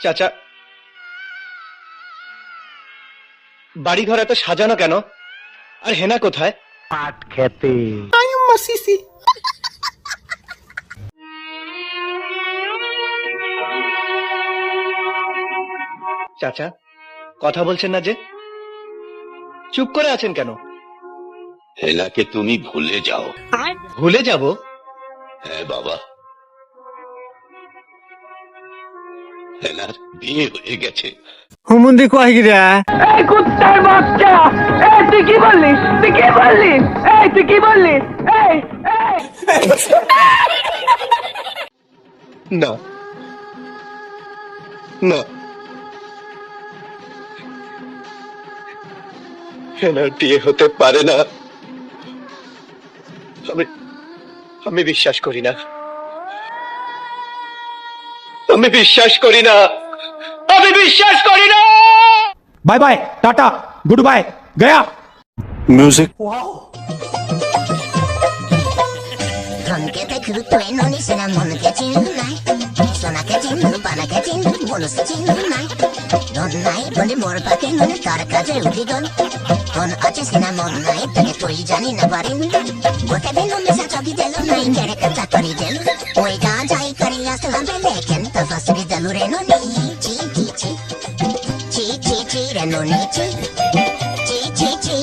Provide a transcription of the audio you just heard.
চাচা। বাড়িঘর এত সাজানো কেন? আর হেনা কোথায়? পাট খেতে। চাচা কথা বলছেন না যে? চুপ করে আছেন কেন? হেনাকে তুমি ভুলে যাও। ভুলে যাব? হ্যাঁ বাবা। হেনার বিয়ে হয়ে গেছে। হুমুন্দি কয় গিরা এই কুত্তার বাচ্চা! এই তুই কি বললি তুই কি বললি এই তুই কি বললি এই এই! না। না। হেনার বিয়ে হতে পারে না। আমি আমি বিশ্বাস করি না। আমি বিশ্বাস করি না। আমি বিশ্বাস করি না। Bye bye tata goodbye গয়া তুই জানি না মনে চি চি চি